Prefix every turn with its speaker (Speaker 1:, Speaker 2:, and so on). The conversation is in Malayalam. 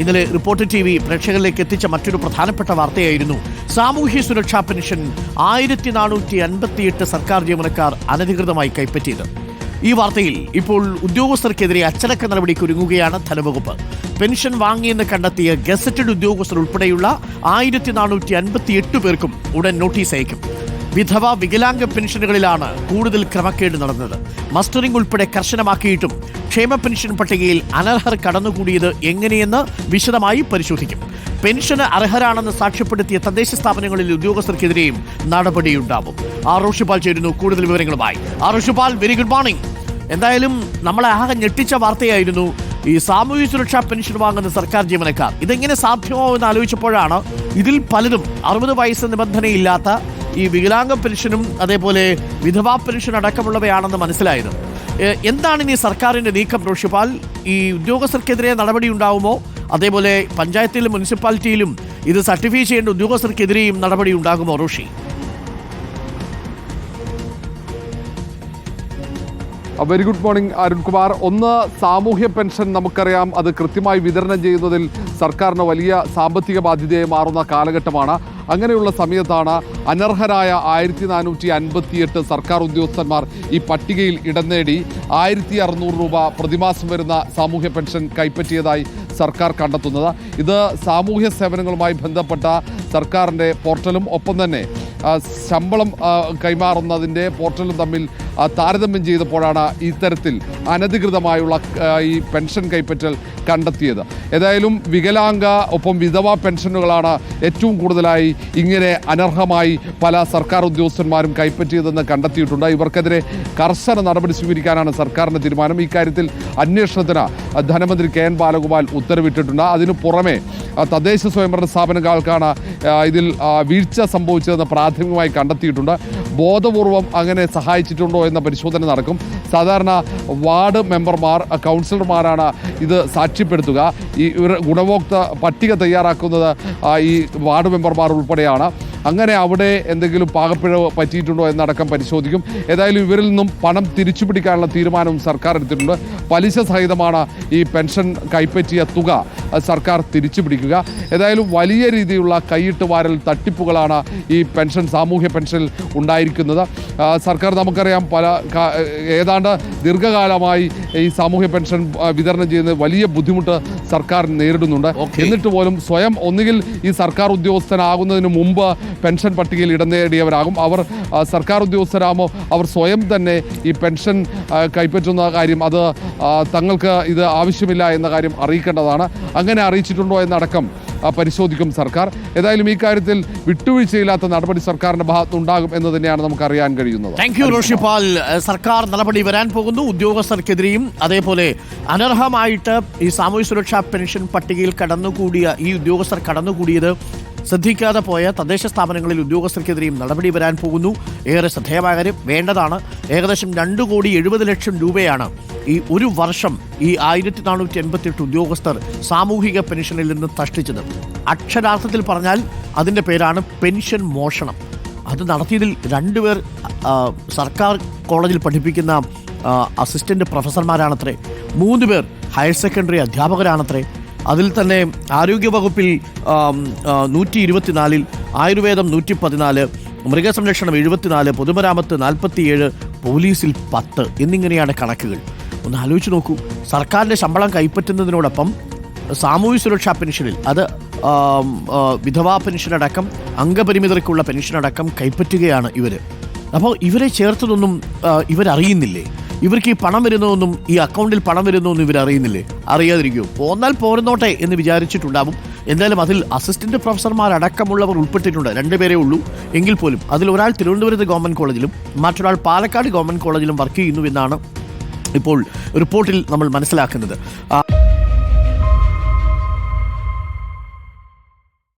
Speaker 1: ഇന്നലെ റിപ്പോർട്ടർ ടി വി പ്രേക്ഷകരിലേക്ക് എത്തിച്ച മറ്റൊരു പ്രധാനപ്പെട്ട വാർത്തയായിരുന്നു. സാമൂഹ്യ സുരക്ഷാ പെൻഷൻ ആയിരത്തി നാനൂറ്റി അൻപത്തിയെട്ട് സർക്കാർ ജീവനക്കാർ അനധികൃതമായി കൈപ്പറ്റിയത്. ഈ വാർത്തയിൽ ഇപ്പോൾ ഉദ്യോഗസ്ഥർക്കെതിരെ അച്ചടക്ക നടപടിക്ക് ഒരുങ്ങുകയാണ് ധനവകുപ്പ്. പെൻഷൻ വാങ്ങിയെന്ന് കണ്ടെത്തിയ ഗസറ്റഡ് ഉദ്യോഗസ്ഥർ ഉൾപ്പെടെയുള്ള ആയിരത്തി നാനൂറ്റി അൻപത്തി എട്ട് പേർക്കും ഉടൻ നോട്ടീസ് അയക്കും. വിധവ വികലാംഗ പെൻഷനുകളിലാണ് കൂടുതൽ ക്രമക്കേട് നടന്നത്. മസ്റ്ററിംഗ് ഉൾപ്പെടെ കർശനമാക്കിയിട്ടും ക്ഷേമ പെൻഷൻ പട്ടികയിൽ അനർഹർ കടന്നുകൂടിയത് എങ്ങനെയെന്ന് വിശദമായി പരിശോധിക്കും. പെൻഷന് അർഹരാണെന്ന് സാക്ഷ്യപ്പെടുത്തിയ തദ്ദേശ സ്ഥാപനങ്ങളിലെ ഉദ്യോഗസ്ഥർക്കെതിരെയും നടപടിയുണ്ടാവും. ആർ ഋഷിപാൽ ചേരുന്നു കൂടുതൽ വിവരങ്ങളുമായി. R Rishipal very good morning എന്തായാലും നമ്മളെ ആകെ ഞെട്ടിച്ച വാർത്തയായിരുന്നു ഈ സാമൂഹ്യ സുരക്ഷാ പെൻഷൻ വാങ്ങുന്ന സർക്കാർ ജീവനക്കാർ. ഇതെങ്ങനെ സാധ്യമാവുമെന്ന് ആലോചിച്ചപ്പോഴാണ് ഇതിൽ പലരും അറുപത് വയസ്സ് നിബന്ധനയില്ലാത്ത ഈ വികലാംഗ പെൻഷനും അതേപോലെ വിധവാ പെൻഷൻ അടക്കമുള്ളവയാണെന്ന് മനസ്സിലായത്. എന്താണ് ഇനി സർക്കാരിന്റെ നീക്കം റോഷിപ്പാൽ ഈ ഉദ്യോഗസ്ഥർക്കെതിരെ നടപടി ഉണ്ടാവുമോ? അതേപോലെ പഞ്ചായത്തിലും മുനിസിപ്പാലിറ്റിയിലും ഇത് സർട്ടിഫൈ ചെയ്യേണ്ട ഉദ്യോഗസ്ഥർക്കെതിരെയും നടപടി ഉണ്ടാകുമോ Roshy?
Speaker 2: Very good morning Arunkumar ഒന്ന് സാമൂഹ്യ പെൻഷൻ നമുക്കറിയാം. അത് കൃത്യമായി വിതരണം ചെയ്യുന്നതിൽ സർക്കാരിന് വലിയ സാമ്പത്തിക ബാധ്യതയായി മാറുന്ന കാലഘട്ടമാണ്. അങ്ങനെയുള്ള സമയത്താണ് അനർഹരായ ആയിരത്തി നാനൂറ്റി അൻപത്തിയെട്ട് സർക്കാർ ഉദ്യോഗസ്ഥന്മാർ ഈ പട്ടികയിൽ ഇടം നേടി ആയിരത്തി അറുന്നൂറ് രൂപ പ്രതിമാസം വരുന്ന സാമൂഹ്യ പെൻഷൻ കൈപ്പറ്റിയതായി സർക്കാർ കണ്ടെത്തുന്നത്. ഇത് സാമൂഹ്യ സേവനങ്ങളുമായി ബന്ധപ്പെട്ട സർക്കാരിന്റെ പോർട്ടലും ഒപ്പം തന്നെ ശമ്പളം കൈമാറുന്നതിന്റെ പോർട്ടലും തമ്മിൽ താരതമ്യം ചെയ്തപ്പോഴാണ് ഇത്തരത്തിൽ അനധികൃതമായുള്ള ഈ പെൻഷൻ കൈപ്പറ്റൽ കണ്ടെത്തിയത്. ഏതായാലും വികലാംഗ ഒപ്പം വിധവ പെൻഷനുകളാണ് ഏറ്റവും കൂടുതലായി ഇങ്ങനെ അനർഹമായി പല സർക്കാർ ഉദ്യോഗസ്ഥന്മാരും കൈപ്പറ്റിയതെന്ന് കണ്ടെത്തിയിട്ടുണ്ട്. ഇവർക്കെതിരെ കർശന നടപടി സ്വീകരിക്കാനാണ് സർക്കാരിന്റെ തീരുമാനം. ഇക്കാര്യത്തിൽ അന്വേഷണത്തിന് ധനമന്ത്രി കെ എൻ ബാലഗോപാൽ ഉത്തരവിട്ടിട്ടുണ്ട്. അതിനു പുറമെ തദ്ദേശ സ്വയംഭരണ സ്ഥാപനങ്ങൾക്കാണ് ഇതിൽ വീഴ്ച സംഭവിച്ചതെന്ന് പ്രാഥമികമായി കണ്ടെത്തിയിട്ടുണ്ട്. ബോധപൂർവം അങ്ങനെ സഹായിച്ചിട്ടുണ്ടോ എന്ന പരിശോധന നടക്കും. സാധാരണ വാർഡ് മെമ്പർമാർ കൗൺസിലർമാരാണ് ഇത് സാക്ഷ്യപ്പെടുത്തുക. ഈ ഗുണഭോക്ത പട്ടിക തയ്യാറാക്കുന്നത് ഈ വാർഡ് മെമ്പർമാർ ഉൾപ്പെടെയാണ്. അങ്ങനെ അവിടെ എന്തെങ്കിലും പാകപ്പിഴവ് പറ്റിയിട്ടുണ്ടോ എന്നടക്കം പരിശോധിക്കും. ഏതായാലും ഇവരിൽ നിന്നും പണം തിരിച്ചു പിടിക്കാനുള്ള തീരുമാനവും സർക്കാർ എടുത്തിട്ടുണ്ട്. പലിശ സഹിതമാണ് ഈ പെൻഷൻ കൈപ്പറ്റിയ തുക. സർക്കാർ തിരിച്ചു പിടിക്കുക ഏതായാലും വലിയ രീതിയിലുള്ള കൈയിട്ട് വാരൽ തട്ടിപ്പുകളാണ് ഈ പെൻഷൻ സാമൂഹ്യ പെൻഷനിൽ ഉണ്ടായിരിക്കുന്നത്. സർക്കാർ നമുക്കറിയാം പല ഏതാണ്ട് ദീർഘകാലമായി ഈ സാമൂഹ്യ പെൻഷൻ വിതരണം ചെയ്യുന്ന വലിയ ബുദ്ധിമുട്ട് സർക്കാർ നേരിടുന്നുണ്ട്. എന്നിട്ട് പോലും സ്വയം ഒന്നുകിൽ ഈ സർക്കാർ ഉദ്യോഗസ്ഥനാകുന്നതിന് മുമ്പ് പെൻഷൻ പട്ടികയിൽ ഇടം നേടിയവരാകും. അവർ സർക്കാർ ഉദ്യോഗസ്ഥരാകുമ്പോൾ അവർ സ്വയം തന്നെ ഈ പെൻഷൻ കൈപ്പറ്റുന്ന കാര്യം അത് തങ്ങൾക്ക് ഇത് ആവശ്യമില്ല എന്ന കാര്യം അറിയിക്കേണ്ടതാണ്. അങ്ങനെ അറിയിച്ചിട്ടുണ്ടോ എന്നടക്കം പരിശോധിക്കും സർക്കാർ. ഏതായാലും ഈ കാര്യത്തിൽ വിട്ടുവീഴ്ചയില്ലാത്ത നടപടി സർക്കാരിന്റെ ഭാഗത്തുണ്ടാകും എന്ന് തന്നെയാണ് നമുക്ക് അറിയാൻ കഴിയുന്നത്.
Speaker 1: Thank you Roshipal. സർക്കാർ നടപടി വരാൻ പോകുന്നു ഉദ്യോഗസ്ഥർക്കെതിരെയും അതേപോലെ അനർഹമായിട്ട് ഈ സാമൂഹ്യ സുരക്ഷാ പെൻഷൻ പട്ടികയിൽ കടന്നുകൂടിയ ഈ ഉദ്യോഗസ്ഥർ കടന്നുകൂടിയത് ശ്രദ്ധിക്കാതെ പോയ തദ്ദേശ സ്ഥാപനങ്ങളിൽ ഉദ്യോഗസ്ഥർക്കെതിരെയും നടപടി വരാൻ പോകുന്നു. ഏറെ ശ്രദ്ധേയമായ കാര്യം വേണ്ടതാണ്. ഏകദേശം രണ്ട് കോടി എഴുപത് ലക്ഷം രൂപയാണ് ഈ ഒരു വർഷം ഈ ആയിരത്തി നാനൂറ്റി എൺപത്തി എട്ട് ഉദ്യോഗസ്ഥർ സാമൂഹിക പെൻഷനിൽ നിന്ന് തഷ്ടിച്ചത് അക്ഷരാർത്ഥത്തിൽ പറഞ്ഞാൽ അതിന്റെ പേരാണ് പെൻഷൻ മോഷണം. അത് നടത്തിയതിൽ രണ്ടുപേർ സർക്കാർ കോളേജിൽ പഠിപ്പിക്കുന്ന അസിസ്റ്റന്റ് പ്രൊഫസർമാരാണത്രേ. മൂന്ന് പേർ ഹയർ സെക്കൻഡറി അധ്യാപകരാണത്രേ. അതിൽ തന്നെ ആരോഗ്യവകുപ്പിൽ നൂറ്റി ഇരുപത്തിനാലിൽ ആയുർവേദം നൂറ്റി പതിനാല് മൃഗസംരക്ഷണം എഴുപത്തിനാല് പൊതുമരാമത്ത് നാൽപ്പത്തിയേഴ് പോലീസിൽ പത്ത് എന്നിങ്ങനെയാണ് കണക്കുകൾ. ഒന്ന് ആലോചിച്ച് നോക്കൂ. സർക്കാരിന്റെ ശമ്പളം കൈപ്പറ്റുന്നതിനോടൊപ്പം സാമൂഹ്യ സുരക്ഷാ പെൻഷനിൽ അത് വിധവാ പെൻഷനടക്കം അംഗപരിമിതർക്കുള്ള പെൻഷനടക്കം കൈപ്പറ്റുകയാണ് ഇവർ അപ്പോൾ ഇവരെ ചേർത്തതൊന്നും ഇവരറിയുന്നില്ലേ? ഇവർക്ക് ഈ പണം വരുന്നതൊന്നും ഈ അക്കൗണ്ടിൽ പണം വരുന്നതൊന്നും ഇവരറിയുന്നില്ലേ? അറിയാതിരിക്കുമോ പോന്നാൽ പോരുന്നോട്ടെ എന്ന് വിചാരിച്ചിട്ടുണ്ടാവും. എന്തായാലും അതിൽ അസിസ്റ്റന്റ് പ്രൊഫസർമാരടക്കമുള്ളവർ ഉൾപ്പെട്ടിട്ടുണ്ട്. രണ്ടുപേരേ ഉള്ളൂ. എങ്കിൽ പോലും അതിൽ ഒരാൾ തിരുവനന്തപുരത്ത് ഗവൺമെന്റ് കോളേജിലും മറ്റൊരാൾ പാലക്കാട് ഗവൺമെന്റ് കോളേജിലും വർക്ക് ചെയ്യുന്നു എന്നാണ് ഇപ്പോൾ റിപ്പോർട്ടിൽ നമ്മൾ മനസ്സിലാക്കുന്നത്. ആ,